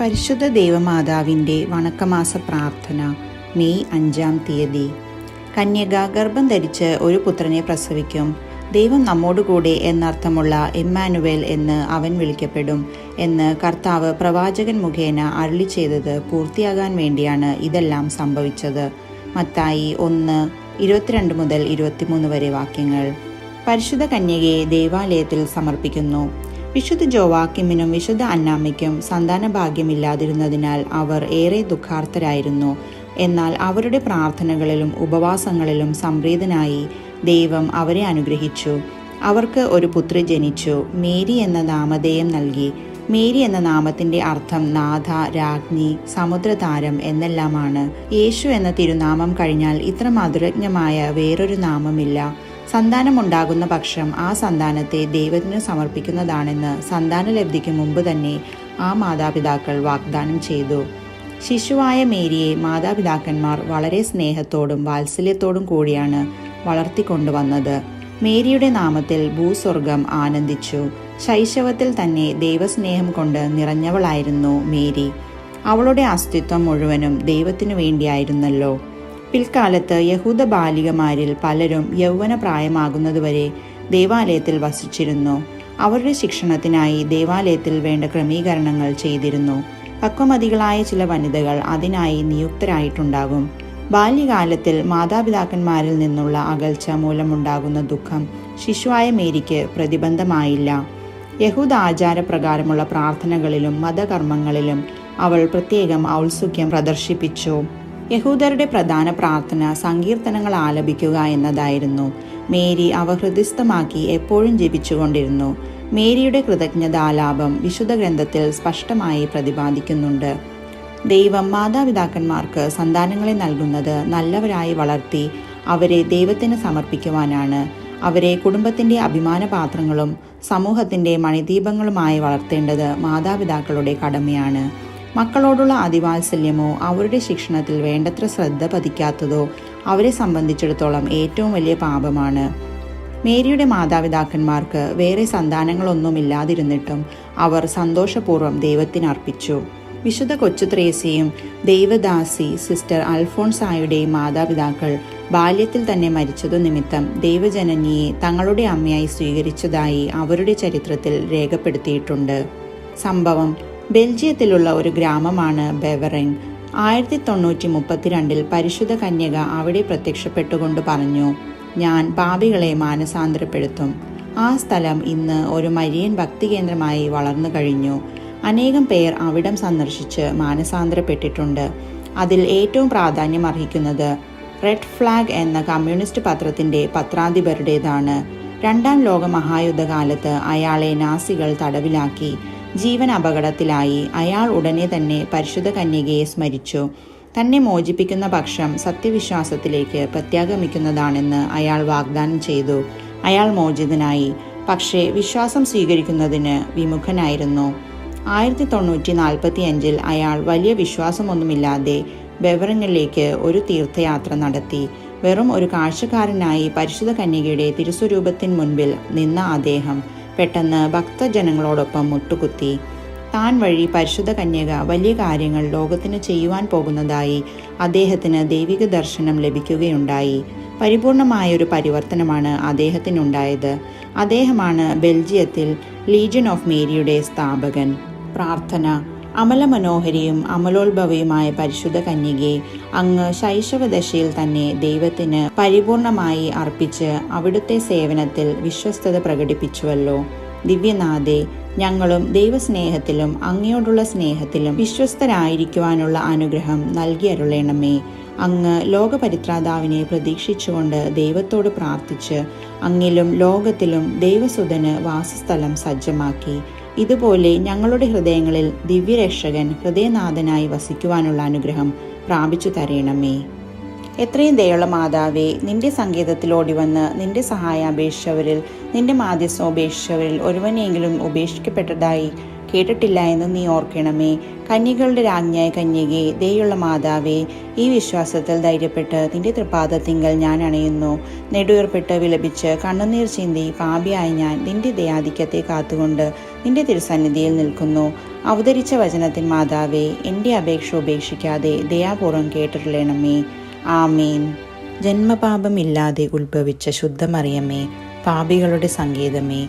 പരിശുദ്ധ ദേവമാതാവിന്റെ വണക്കമാസ പ്രാർത്ഥന മെയ് അഞ്ചാം തീയതി. കന്യക ഗർഭം ധരിച്ച് ഒരു പുത്രനെ പ്രസവിക്കും. ദൈവം നമ്മോടുകൂടെ എന്നർത്ഥമുള്ള എമ്മാനുവേൽ എന്ന് അവൻ വിളിക്കപ്പെടും എന്ന് കർത്താവ് പ്രവാചകൻ മുഖേന അരളി ചെയ്തത് പൂർത്തിയാകാൻ വേണ്ടിയാണ് ഇതെല്ലാം സംഭവിച്ചത്. മത്തായി ഒന്ന് ഇരുപത്തിരണ്ട് മുതൽ ഇരുപത്തിമൂന്ന് വരെ വാക്യങ്ങൾ. പരിശുദ്ധ കന്യകയെ ദേവാലയത്തിൽ സമർപ്പിക്കുന്നു. വിശുദ്ധ ജോവാക്കിമിനും വിശുദ്ധ അന്നാമ്മയ്ക്കും സന്താന ഭാഗ്യമില്ലാതിരുന്നതിനാൽ അവർ ഏറെ ദുഃഖാർത്ഥരായിരുന്നു എന്നാൽ അവരുടെ പ്രാർത്ഥനകളിലും ഉപവാസങ്ങളിലും സംപ്രീതനായി ദൈവം അവരെ അനുഗ്രഹിച്ചു. അവർക്ക് ഒരു പുത്രി ജനിച്ചു. മേരി എന്ന നാമധേയം നൽകി. മേരി എന്ന നാമത്തിന്റെ അർത്ഥം നാഥ രാജ്ഞി സമുദ്രതാരം എന്നെല്ലാമാണ്. യേശു എന്ന തിരുനാമം കഴിഞ്ഞാൽ ഇത്ര മധുരജ്ഞമായ വേറൊരു നാമമില്ല. സന്താനമുണ്ടാകുന്ന പക്ഷം ആ സന്താനത്തെ ദൈവത്തിന് സമർപ്പിക്കുന്നതാണെന്ന് സന്താനലബ്ധിക്ക് മുമ്പ് തന്നെ ആ മാതാപിതാക്കൾ വാഗ്ദാനം ചെയ്തു. ശിശുവായ മേരിയെ മാതാപിതാക്കന്മാർ വളരെ സ്നേഹത്തോടും വാത്സല്യത്തോടും കൂടിയാണ് വളർത്തിക്കൊണ്ടുവന്നത്. മേരിയുടെ നാമത്തിൽ ഭൂസ്വർഗം ആനന്ദിച്ചു. ശൈശവത്തിൽ തന്നെ ദൈവസ്നേഹം കൊണ്ട് നിറഞ്ഞവളായിരുന്നു മേരി. അവളുടെ അസ്തിത്വം മുഴുവനും ദൈവത്തിനു വേണ്ടിയായിരുന്നല്ലോ. പിൽക്കാലത്ത് യഹൂദ ബാലികമാരിൽ പലരും യൗവന പ്രായമാകുന്നതുവരെ ദേവാലയത്തിൽ വസിച്ചിരുന്നു. അവരുടെ ശിക്ഷണത്തിനായി ദേവാലയത്തിൽ വേണ്ട ക്രമീകരണങ്ങൾ ചെയ്തിരുന്നു. പക്വമതികളായ ചില വനിതകൾ അതിനായി നിയുക്തരായിട്ടുണ്ടാകും. ബാല്യകാലത്തിൽ മാതാപിതാക്കന്മാരിൽ നിന്നുള്ള അകൽച്ച മൂലമുണ്ടാകുന്ന ദുഃഖം ശിശുവായ മേരിക്ക് പ്രതിബന്ധമായില്ല. യഹൂദ ആചാരപ്രകാരമുള്ള പ്രാർത്ഥനകളിലും മതകർമ്മങ്ങളിലും അവൾ പ്രത്യേകം ഔത്സുക്യം പ്രദർശിപ്പിച്ചു. യഹൂദരുടെ പ്രധാന പ്രാർത്ഥന സങ്കീർത്തനങ്ങൾ ആലപിക്കുക എന്നതായിരുന്നു. മേരി അവ ഹൃദയസ്ഥമാക്കി എപ്പോഴും ജപിച്ചുകൊണ്ടിരുന്നു. മേരിയുടെ കൃതജ്ഞതാലാപം വിശുദ്ധ ഗ്രന്ഥത്തിൽ സ്പഷ്ടമായി പ്രതിപാദിക്കുന്നുണ്ട്. ദൈവം മാതാപിതാക്കന്മാർക്ക് സന്താനങ്ങളെ നൽകുന്നത് നല്ലവരായി വളർത്തി അവരെ ദൈവത്തിന് സമർപ്പിക്കുവാനാണ്. അവരെ കുടുംബത്തിന്റെ അഭിമാനപാത്രങ്ങളും സമൂഹത്തിന്റെ മണിദീപങ്ങളുമായി വളർത്തേണ്ടത് മാതാപിതാക്കളുടെ കടമയാണ്. മക്കളോടുള്ള അതിവാത്സല്യമോ അവരുടെ ശിക്ഷണത്തിൽ വേണ്ടത്ര ശ്രദ്ധ പതിക്കാത്തതോ അവരെ സംബന്ധിച്ചിടത്തോളം ഏറ്റവും വലിയ പാപമാണ്. മേരിയുടെ മാതാപിതാക്കന്മാർക്ക് വേറെ സന്താനങ്ങളൊന്നുമില്ലാതിരുന്നിട്ടും അവർ സന്തോഷപൂർവം ദൈവത്തിനർപ്പിച്ചു. വിശുദ്ധ കൊച്ചു ത്രേസിയും ദൈവദാസി സിസ്റ്റർ അൽഫോൺസായുടെയും മാതാപിതാക്കൾ ബാല്യത്തിൽ തന്നെ മരിച്ചതു നിമിത്തം ദൈവജനനിയെ തങ്ങളുടെ അമ്മയായി സ്വീകരിച്ചതായി അവരുടെ ചരിത്രത്തിൽ രേഖപ്പെടുത്തിയിട്ടുണ്ട്. സംഭവം ബെൽജിയത്തിലുള്ള ഒരു ഗ്രാമമാണ് ബെവറിംഗ് ആയിരത്തി തൊണ്ണൂറ്റി മുപ്പത്തിരണ്ടിൽ പരിശുദ്ധ കന്യക അവിടെ പ്രത്യക്ഷപ്പെട്ടുകൊണ്ട് പറഞ്ഞു ഞാൻ പാപികളെ മാനസാന്തരപ്പെടുത്തും. ആ സ്ഥലം ഇന്ന് ഒരു മരിയൻ ഭക്തികേന്ദ്രമായി വളർന്നു കഴിഞ്ഞു. അനേകം പേർ അവിടം സന്ദർശിച്ച് മാനസാന്തരപ്പെട്ടിട്ടുണ്ട്. അതിൽ ഏറ്റവും പ്രാധാന്യം അർഹിക്കുന്നത് റെഡ് ഫ്ലാഗ് എന്ന കമ്മ്യൂണിസ്റ്റ് പത്രത്തിന്റെ പത്രാധിപരുടേതാണ്. രണ്ടാം ലോക മഹായുദ്ധകാലത്ത് അയാളെ നാസികൾ തടവിലാക്കി. ജീവൻ അപകടത്തിലായി അയാൾ ഉടനെ തന്നെ പരിശുദ്ധ കന്യകയെ സ്മരിച്ചു. തന്നെ മോചിപ്പിക്കുന്ന പക്ഷം സത്യവിശ്വാസത്തിലേക്ക് പ്രത്യാഗമിക്കുന്നതാണെന്ന് അയാൾ വാഗ്ദാനം ചെയ്തു. അയാൾ മോചിതനായി. പക്ഷേ വിശ്വാസം സ്വീകരിക്കുന്നതിന് വിമുഖനായിരുന്നു. ആയിരത്തി തൊണ്ണൂറ്റി നാൽപ്പത്തി അഞ്ചിൽ അയാൾ വലിയ വിശ്വാസമൊന്നുമില്ലാതെ ബെവറിങ്ങിലേക്ക് ഒരു തീർത്ഥയാത്ര നടത്തി. വെറും ഒരു കാഴ്ചക്കാരനായി പരിശുദ്ധ കന്യകയുടെ തിരുസ്വരൂപത്തിന് മുൻപിൽ നിന്ന അദ്ദേഹം പെട്ടെന്ന് ഭക്തജനങ്ങളോടൊപ്പം മുട്ടുകുത്തി. താൻ വഴി പരിശുദ്ധ കന്യക വലിയ കാര്യങ്ങൾ ലോകത്തിന് ചെയ്യുവാൻ പോകുന്നതായി അദ്ദേഹത്തിന് ദൈവിക ദർശനം ലഭിക്കുകയുണ്ടായി. പരിപൂർണമായ ഒരു പരിവർത്തനമാണ് അദ്ദേഹത്തിനുണ്ടായത്. അദ്ദേഹമാണ് ബെൽജിയത്തിൽ ലീജിയൻ ഓഫ് മേരിയുടെ സ്ഥാപകൻ. പ്രാർത്ഥന. അമലമനോഹരിയും അമലോത്ഭവയുമായ പരിശുദ്ധ കന്യകയെ അങ്ങ് ശൈശവദശയിൽ തന്നെ ദൈവത്തിന് പരിപൂർണമായി അർപ്പിച്ച് അവിടുത്തെ സേവനത്തിൽ വിശ്വസ്തത പ്രകടിപ്പിച്ചുവല്ലോ. ദിവ്യനാഥെ ഞങ്ങളും ദൈവസ്നേഹത്തിലും അങ്ങയോടുള്ള സ്നേഹത്തിലും വിശ്വസ്തരായിരിക്കുവാനുള്ള അനുഗ്രഹം നൽകി അരുളേണമേ അങ്ങ് ലോകപരിത്രാതാവിനെ പ്രതീക്ഷിച്ചുകൊണ്ട് ദൈവത്തോട് പ്രാർത്ഥിച്ച് അങ്ങിലും ലോകത്തിലും ദൈവസുതന് വാസസ്ഥലം സജ്ജമാക്കി. ഇതുപോലെ ഞങ്ങളുടെ ഹൃദയങ്ങളിൽ ദിവ്യരക്ഷകൻ ഹൃദയനാഥനായി വസിക്കുവാനുള്ള അനുഗ്രഹം പ്രാപിച്ചു തരയണമേ എത്രയും ദയുള്ള മാതാവേ നിന്റെ സങ്കേതത്തിലോടി വന്ന് നിന്റെ സഹായം അപേക്ഷിച്ചവരിൽ നിന്റെ മാധ്യസ്ഥം ഉപേക്ഷിച്ചവരിൽ ഒരുവനെയെങ്കിലും ഉപേക്ഷിക്കപ്പെട്ടതായി കേട്ടിട്ടില്ല എന്ന് നീ ഓർക്കണമേ. കന്യകളുടെ രാജ്ഞിയായ കന്യകെ ദയുള്ള മാതാവേ ഈ വിശ്വാസത്തിൽ ധൈര്യപ്പെട്ട് നിന്റെ തൃപാദത്തിങ്കൽ ഞാൻ അണയുന്നു. നെടുവേർപ്പെട്ട് വിലപിച്ച് കണ്ണുനീർ ചിന്തി പാപിയായി ഞാൻ നിന്റെ ദയാധിക്യത്തെ കാത്തുകൊണ്ട് നിന്റെ തിരുസന്നിധിയിൽ നിൽക്കുന്നു. അവതരിച്ച വചനത്തിൻ മാതാവേ എന്റെ അപേക്ഷ ഉപേക്ഷിക്കാതെ ദയാപൂർവം കേട്ടിട്ടുള്ളണമേ. ആമീൻ. ജന്മപാപമില്ലാതെ ഉത്ഭവിച്ച ശുദ്ധമറിയമേ പാപികളുടെ സങ്കേതമേ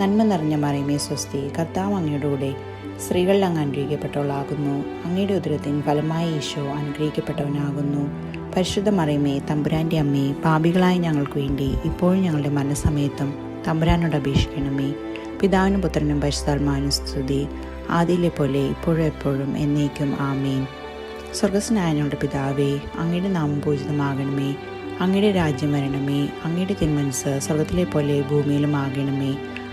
നന്മ നിറഞ്ഞ മറിയമേ സ്വസ്തി കർത്താവ് അങ്ങയുടെ കൂടെ സ്ത്രീകളിൽ അങ്ങ് അനുഗ്രഹിക്കപ്പെട്ടവളാകുന്നു. അങ്ങയുടെ ഉദരത്തിൻ ഫലമായ ഈശോ അനുഗ്രഹിക്കപ്പെട്ടവനാകുന്നു. പരിശുദ്ധ മറിയമേ തമ്പുരാന്റെ അമ്മേ പാപികളായ ഞങ്ങൾക്ക് വേണ്ടി ഇപ്പോഴും ഞങ്ങളുടെ മരണസമയത്തും തമ്പുരാനോട് അപേക്ഷിക്കണമേ. പിതാവിനും പുത്രനും പരിശുദ്ധാത്മാവിനും സ്തുതി. ആദിയിലെ പോലെ ഇപ്പോഴും എപ്പോഴും എന്നേക്കും ആമേൻ. സ്വർഗസ്നായനോട് പിതാവേ അങ്ങയുടെ നാമം പൂജിതമാകണമേ. അങ്ങയുടെ രാജ്യം വരണമേ. അങ്ങയുടെ തിന്മനസ് സ്വർഗത്തിലെ പോലെ ഭൂമിയിലും ആകണമേ.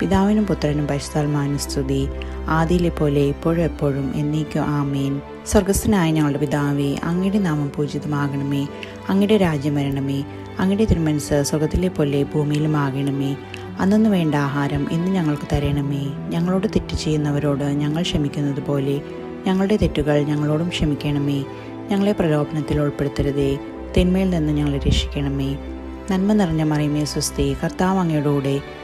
പിതാവിനും പുത്രനും പരിശുദ്ധാത്മാവിനും സ്തുതി. ആദിയിലെ പോലെ ഇപ്പോഴും എപ്പോഴും എന്നേക്കും ആമേൻ. സ്വർഗസ്ഥനായ ഞങ്ങളുടെ പിതാവേ അങ്ങയുടെ നാമം പൂജിതമാകണമേ. അങ്ങയുടെ രാജ്യം വരണമേ. അങ്ങയുടെ തിരുമനസ് സ്വർഗത്തിലെ പോലെ ഭൂമിയിലും ആകണമേ അന്നു വേണ്ട ആഹാരം ഇന്ന് ഞങ്ങൾക്ക് തരണമേ. ഞങ്ങളോട് തെറ്റ് ചെയ്യുന്നവരോട് ഞങ്ങൾ ക്ഷമിക്കുന്നത് പോലെ ഞങ്ങളുടെ തെറ്റുകൾ ഞങ്ങളോടും ക്ഷമിക്കണമേ. ഞങ്ങളെ പ്രലോഭനത്തിൽ ഉൾപ്പെടുത്തരുതേ. തിന്മയിൽ നിന്ന് ഞങ്ങളെ രക്ഷിക്കണമേ. നന്മ നിറഞ്ഞ മറിയമേ സ്വസ്തി. കർത്താവ് അങ്ങയുടെ കൂടെ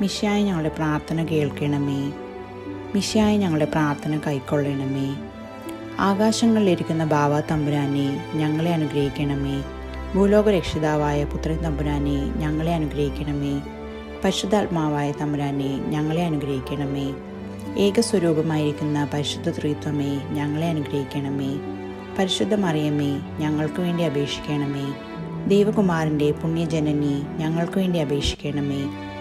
മിഷായി ഞങ്ങളുടെ പ്രാർത്ഥന കേൾക്കണമേ. മിഷായി ഞങ്ങളുടെ പ്രാർത്ഥന കൈക്കൊള്ളണമേ. ആകാശങ്ങളിലിരിക്കുന്ന ബാവ തമ്പുരാനെ ഞങ്ങളെ അനുഗ്രഹിക്കണമേ. ഭൂലോക രക്ഷിതാവായ പുത്രൻ തമ്പുരാനെ ഞങ്ങളെ അനുഗ്രഹിക്കണമേ. പരിശുദ്ധാത്മാവായ തമ്പുരാനെ ഞങ്ങളെ അനുഗ്രഹിക്കണമേ. ഏകസ്വരൂപമായിരിക്കുന്ന പരിശുദ്ധ ത്രിത്വമേ ഞങ്ങളെ അനുഗ്രഹിക്കണമേ. പരിശുദ്ധ മറിയമേ ഞങ്ങൾക്ക് വേണ്ടി അപേക്ഷിക്കണമേ. ദേവകുമാറിന്റെ പുണ്യജനനി ഞങ്ങൾക്ക് വേണ്ടി അപേക്ഷിക്കണമേ.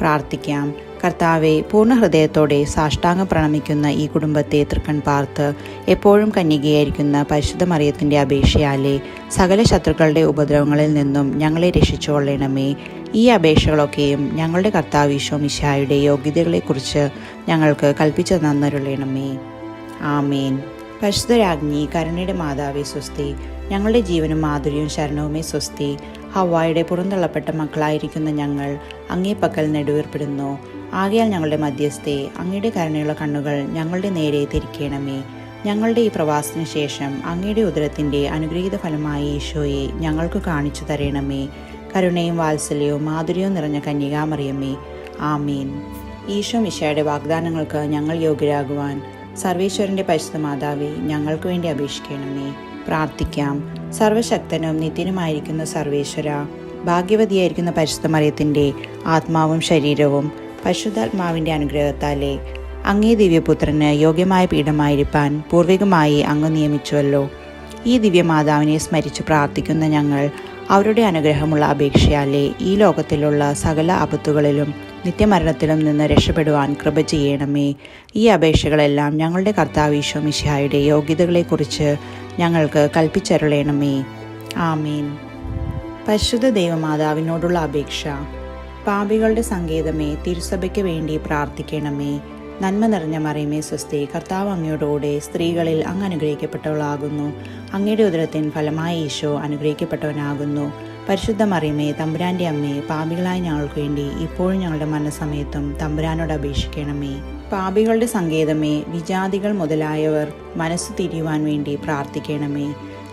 പ്രാർത്ഥിക്കാം. കർത്താവെ പൂർണ ഹൃദയത്തോടെ സാഷ്ടാംഗം പ്രണമിക്കുന്ന ഈ കുടുംബത്തെ തൃക്കൺ പാർത്ത് എപ്പോഴും കന്യകയായിരിക്കുന്ന പരിശുദ്ധ മറിയത്തിന്റെ അപേക്ഷയാലെ സകല ശത്രുക്കളുടെ ഉപദ്രവങ്ങളിൽ നിന്നും ഞങ്ങളെ രക്ഷിച്ചുകൊള്ളണമേ. ഈ അപേക്ഷകളൊക്കെയും ഞങ്ങളുടെ കർത്താവ് ഈശോ മിശായുടെ യോഗ്യതകളെക്കുറിച്ച് ഞങ്ങൾക്ക് കൽപ്പിച്ചു തന്നരുളണമേ. ആമേൻ. പരിശുദ്ധരാജ്ഞി കരുണയുടെ മാതാവേ സ്വസ്തി. ഞങ്ങളുടെ ജീവനും മാധുര്യവും ശരണവുമേ സ്വസ്തി. ഹവായുടെ പുറന്തള്ളപ്പെട്ട മക്കളായിരിക്കുന്ന ഞങ്ങൾ അങ്ങേ പക്കൽ നെടുവേർപ്പെടുന്നു. ആകയാൽ ഞങ്ങളുടെ മധ്യസ്ഥേ അങ്ങയുടെ കരുണയുള്ള കണ്ണുകൾ ഞങ്ങളുടെ നേരെ തിരിക്കണമേ. ഞങ്ങളുടെ ഈ പ്രവാസത്തിന് ശേഷം അങ്ങയുടെ ഉദരത്തിന്റെ അനുഗ്രഹീത ഫലമായ ഈശോയെ ഞങ്ങൾക്ക് കാണിച്ചു തരണമേ. കരുണയും വാത്സല്യവും മാധുര്യവും നിറഞ്ഞ കന്യകാമറിയമ്മേ ആമീൻ. ഈശോ മിശയുടെ വാഗ്ദാനങ്ങൾക്ക് ഞങ്ങൾ യോഗ്യരാകുവാൻ സർവേശ്വരന്റെ പരിശുദ്ധ മാതാവേ ഞങ്ങൾക്ക് വേണ്ടി അപേക്ഷിക്കണമേ പ്രാർത്ഥിക്കാം. സർവശക്തനും നിത്യനുമായിരിക്കുന്ന സർവേശ്വര ഭാഗ്യവതിയായിരിക്കുന്ന പരിശുദ്ധ മറിയത്തിന്റെ ആത്മാവും ശരീരവും പരിശുദ്ധാത്മാവിന്റെ അനുഗ്രഹത്താലെ അങ്ങേ ദിവ്യപുത്രന് യോഗ്യമായ പീഠമായിരിക്കാൻ പൂർവികമായി അങ്ങ് നിയമിച്ചുവല്ലോ. ഈ ദിവ്യമാതാവിനെ സ്മരിച്ച് പ്രാർത്ഥിക്കുന്ന ഞങ്ങൾ അവരുടെ അനുഗ്രഹമുള്ള അപേക്ഷയാലെ ഈ ലോകത്തിലുള്ള സകല ആപത്തുകളിലും നിത്യമരണത്തിലും നിന്ന് രക്ഷപ്പെടുവാൻ കൃപ ചെയ്യണമേ. ഈ അപേക്ഷകളെല്ലാം ഞങ്ങളുടെ കർത്താവീശോ മിശിഹായുടെ യോഗ്യതകളെക്കുറിച്ച് ഞങ്ങൾക്ക് കൽപ്പിച്ചരുളയണമേ ആമീൻ. പരിശുദ്ധ ദൈവമാതാവിനോടുള്ള അപേക്ഷ. പാപികളുടെ സങ്കേതമേ തിരുസഭയ്ക്ക് വേണ്ടി പ്രാർത്ഥിക്കണമേ. നന്മ നിറഞ്ഞ മറിയമേ സ്വസ്തി കർത്താവ് അങ്ങയോടുകൂടെ സ്ത്രീകളിൽ അങ്ങ് അനുഗ്രഹിക്കപ്പെട്ടവളാകുന്നു. അങ്ങയുടെ ഉദരത്തിൻ ഫലമായ ഈശോ അനുഗ്രഹിക്കപ്പെട്ടവനാകുന്നു. പരിശുദ്ധ മറിയമേ തമ്പുരാന്റെ അമ്മേ പാപികളായ ഞങ്ങൾക്ക് വേണ്ടി ഇപ്പോഴും ഞങ്ങളുടെ മനസ്സമയത്തും തമ്പുരാനോട് അപേക്ഷിക്കണമേ. പാപികളുടെ സങ്കേതമേ വിജാതികൾ മുതലായവർ മനസ്സ് തിരിയുവാൻ വേണ്ടി പ്രാർത്ഥിക്കണമേ.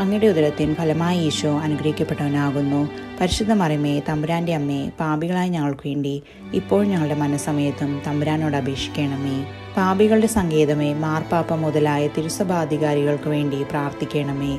അങ്ങയുടെ ഉദരത്തിൻ ഫലമായി ഈശോ അനുഗ്രഹിക്കപ്പെട്ടവനാകുന്നു. പരിശുദ്ധ മറിമേ തമ്പുരാന്റെ അമ്മേ പാപികളായ ഞങ്ങൾക്ക് വേണ്ടി ഇപ്പോൾ ഞങ്ങളുടെ മനസ്സമയത്തും തമ്പുരാനോട് അപേക്ഷിക്കണമേ. പാപികളുടെ സങ്കേതമേ മാർപ്പാപ്പ മുതലായ തിരുസഭാധികാരികൾക്ക് വേണ്ടി പ്രാർത്ഥിക്കണമേ.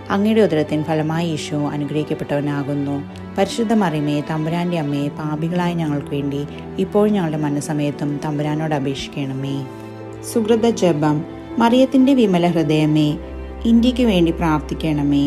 അങ്ങയുടെ ഉദരത്തിൻ ഫലമായി യേശു അനുഗ്രഹിക്കപ്പെട്ടവനാകുന്നു. പരിശുദ്ധ മറിമേ തമ്പുരാന്റെ അമ്മയെ പാപികളായ ഞങ്ങൾക്ക് വേണ്ടി ഇപ്പോഴും ഞങ്ങളുടെ മനസ്സമയത്തും തമ്പുരാനോട് അപേക്ഷിക്കണമേ. സുഹൃത ജപം മറിയത്തിന്റെ വിമല ഹൃദയമേ ഇന്ത്യയ്ക്ക് വേണ്ടി പ്രാർത്ഥിക്കണമേ.